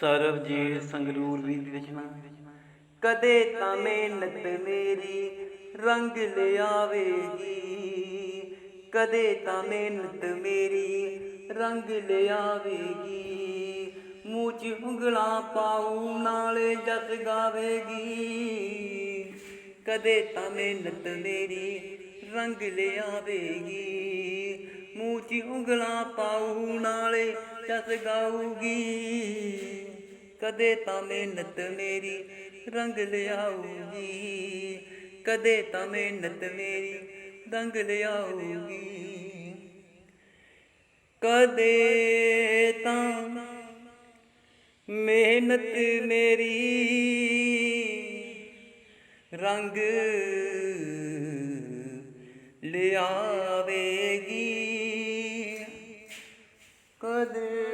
ਸਰਬਜੀਤ ਸੰਗਰੂਰ ਵੀ ਦੀ ਰਚਨਾ। ਕਦੇ ਤਾਂ ਮਿਹਨਤ ਮੇਰੀ ਰੰਗ ਲਿਆਵੇਗੀ। ਕਦੇ ਤਾਂ ਮਿਹਨਤ ਮੇਰੀ ਰੰਗ ਲਿਆਵੇਗੀ। ਮੂੰਹ 'ਚ ਉਂਗਲਾਂ ਪਾਉ ਨਾਲੇ ਜਸ ਗਾਵੇਗੀ। ਕਦੇ ਤਾਂ ਮਿਹਨਤ ਮੇਰੀ ਰੰਗ ਲਿਆਵੇਗੀ। ਮੂੰਹ 'ਚ ਉਂਗਲਾਂ ਪਾਉ ਨਾਲੇ ਜਸ ਗਾਊਗੀ। ਕਦੇ ਤਾਂ ਮਿਹਨਤ ਮੇਰੀ ਰੰਗ ਲਿਆਉਗੀ ਕਦੇ ਤਾਂ ਮਿਹਨਤ ਮੇਰੀ ਰੰਗ ਲਿਆਊਗੀ। ਕਦੇ ਤਾਂ ਮਿਹਨਤ ਮੇਰੀ ਰੰਗ ਲਿਆਵੇਗੀ। ਕਦੇ